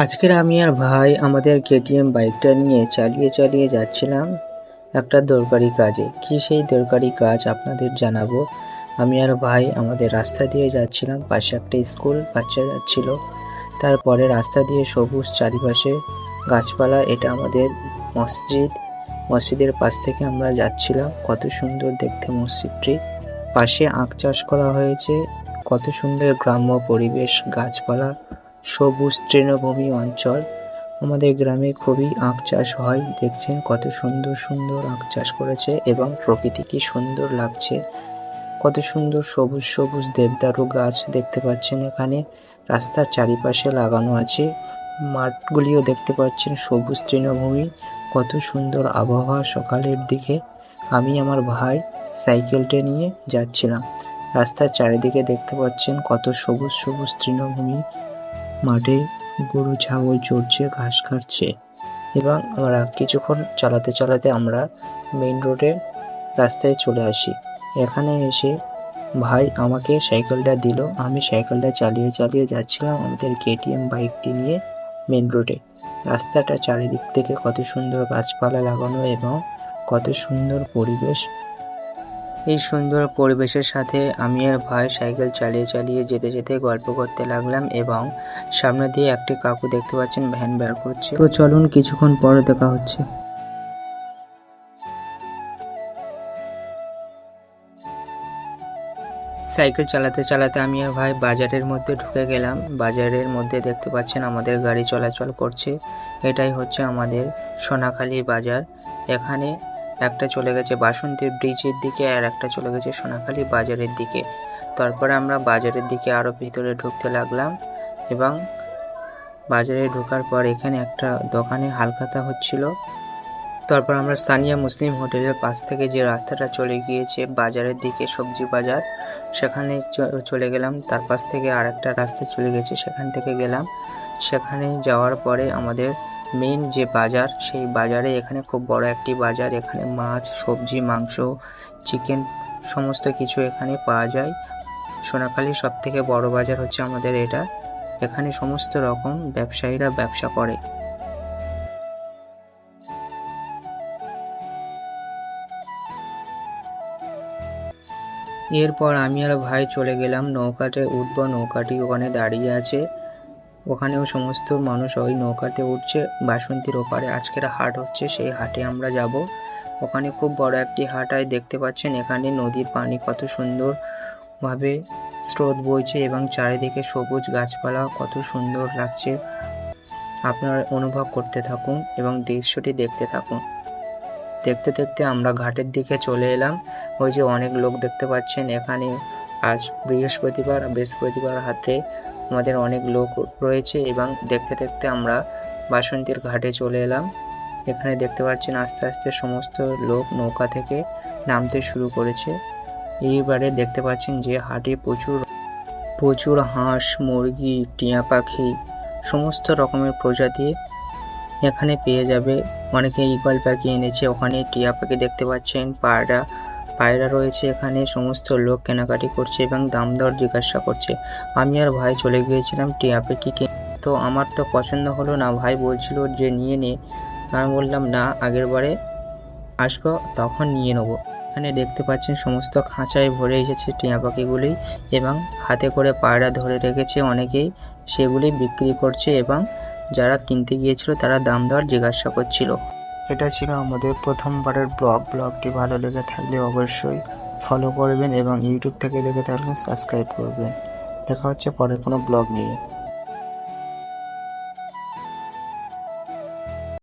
আজকের আমি আর ভাই আমাদের কেটিএম বাইকটা নিয়ে চালিয়ে চালিয়ে যাচ্ছিলাম একটা দরকারি কাজে। কি সেই দরকারি কাজ আপনাদের জানাব? আমি আর ভাই আমাদের রাস্তা দিয়ে যাচ্ছিলাম, পাশে একটা স্কুল, বাচ্চা যাচ্ছিল তারপরে রাস্তা দিয়ে সবুজ চারিপাশে গাছপালা, এটা আমাদের মসজিদ। মসজিদের পাশ থেকে আমরা যাচ্ছিলাম, কত সুন্দর দেখতে মসজিদটি। পাশে আখ চাষ করা হয়েছে, কত সুন্দর গ্রাম্য পরিবেশ, গাছপালা। সবুজ তৃণভূমি অঞ্চল। আমাদের গ্রামে খুবই আখ চাষ হয়। দেখছেন কত সুন্দর সুন্দর আখ চাষ করেছে এবং প্রকৃতি কি সুন্দর লাগছে। কত সুন্দর সবুজ সবুজ দেবদারু গাছ দেখতে পাচ্ছেন এখানে। রাস্তার চারিপাশে লাগানো আছে। মাঠগুলিও দেখতে পাচ্ছেন সবুজ তৃণভূমি। কত সুন্দর আবহাওয়া সকালের দিকে। আমি আমার ভাই সাইকেলটা নিয়ে যাচ্ছিলাম। রাস্তার চারিদিকে দেখতে পাচ্ছেন কত সবুজ সবুজ তৃণভূমি। মাঠে গরু, ছাগল চড়ছে, ঘাস খাচ্ছে এবং আমরা কিছুক্ষণ চালাতে চালাতে আমরা মেইন রোডে রাস্তায় চলে আসি। এখানে এসে ভাই আমাকে সাইকেলটা দিল। আমি সাইকেলটা চালিয়ে চালিয়ে যাচ্ছিলাম আমাদের কেটিএম বাইকটি নিয়ে মেন রোডে রাস্তাটা চারিদিক থেকে কত সুন্দর গাছপালা লাগানো এবং কত সুন্দর পরিবেশ এই সুন্দর পরিবেশের সাথে আমি আর ভাই সাইকেল চালিয়ে চালিয়ে যেতে যেতে গল্প করতে লাগলাম এবং সামনে দিয়ে একটি কাকু দেখতে পাচ্ছেন ভ্যান বের করছে। তো চলুন কিছুক্ষণ পরে দেখা হচ্ছে। সাইকেল চালাতে চালাতে আমি আর ভাই বাজারের মধ্যে ঢুকে গেলাম। বাজারের মধ্যে দেখতে পাচ্ছেন আমাদের গাড়ি চলাচল করছে। এটাই হচ্ছে আমাদের সোনাখালী বাজার। এখানে একটা চলে গেছে বাসন্তী ব্রিজের দিকে আর একটা চলে গেছে সোনাখালী বাজারের দিকে। তারপরে আমরা বাজারের দিকে আরও ভিতরে ঢুকতে লাগলাম এবং বাজারে ঢোকার পর এখানে একটা দোকানে হালখাতা হচ্ছিল। তারপর আমরা স্থানীয় মুসলিম হোটেলের পাশ থেকে যে রাস্তাটা চলে গিয়েছে বাজারের দিকে সবজি বাজার, সেখানে চলে গেলাম। তার পাশ থেকে আর একটা রাস্তা চলে গেছে, সেখান থেকে গেলাম। সেখানে যাওয়ার পরে আমাদের মেন যে বাজার, সেই বাজারে এখানে খুব বড় একটি বাজার। এখানে মাছ, সবজি, মাংস চিকেন সমস্ত কিছু এখানে পাওয়া যায়। সোনাখালীর সব থেকে বড় বাজার হচ্ছে আমাদের এটা। এখানে সমস্ত রকম ব্যবসায়ীরা ব্যবসা করে। এরপর আমি আর ভাই চলে গেলাম নৌকাতে। উঠব, নৌকাটি ওখানে দাঁড়িয়ে আছে। ওখানেও সমস্ত মানুষ ওই নৌকাতে উঠছে, বাসন্তীর ওপারে। আজকের হাট হচ্ছে সেই হাটে আমরা যাব। ওখানে খুব বড় একটি হাট হাটায় দেখতে পাচ্ছেন, এখানে নদীর পানি কত সুন্দরভাবে স্রোত বইছে এবং চারিদিকে সবুজ গাছপালা কত সুন্দর লাগছে। আপনারা অনুভব করতে থাকুন এবং দৃশ্যটি দেখতে থাকুন। দেখতে দেখতে আমরা ঘাটের দিকে চলে এলাম। ওই যে অনেক লোক দেখতে পাচ্ছেন, এখানে আজ বৃহস্পতিবার বৃহস্পতিবার হাটে আমাদের অনেক লোক রয়েছে এবং দেখতে দেখতে আমরা বাসন্তীর ঘাটে চলে এলাম। এখানে দেখতে পাচ্ছেন আস্তে আস্তে সমস্ত লোক নৌকা থেকে নামতে শুরু করেছে। এইবারে দেখতে পাচ্ছেন যে হাটে প্রচুর প্রচুর হাঁস, মুরগি, টিয়া পাখি, সমস্ত রকমের প্রজাতি এখানে পেয়ে যাবে। অনেকে ইগল পাখি এনেছে। ওখানে টিয়া পাখি দেখতে পাচ্ছেন, পায়রা পায়রা রয়েছে এখানে, সমস্ত লোক কেনাকাটি করছে এবং দাম দর জিজ্ঞাসা করছে। আমি আর ভাই চলে গিয়েছিলাম টিয়া পাখি কিন- তো আমার তো পছন্দ হলো না, ভাই বলছিল যে নিয়ে নে। আমি বললাম, না, আগের বারে আসব, তখন নিয়ে নেব। এখানে দেখতে পাচ্ছেন সমস্ত খাঁচায় ভরে এসেছে টিয়া পাখিগুলি এবং হাতে করে পায়রা ধরে রেখেছে অনেকেই। সেগুলি বিক্রি করছে এবং যারা কিনতে গিয়েছিল তারা দাম দর জিজ্ঞাসা করছিল। এটা ছিল আমাদের প্রথমবারের ব্লগ। ব্লগটি ভালো লেগে থাকলে অবশ্যই ফলো করবেন এবং ইউটিউব থেকে দেখে থাকলে সাবস্ক্রাইব করবেন। দেখা হচ্ছে পরে কোনো ব্লগ নিয়ে।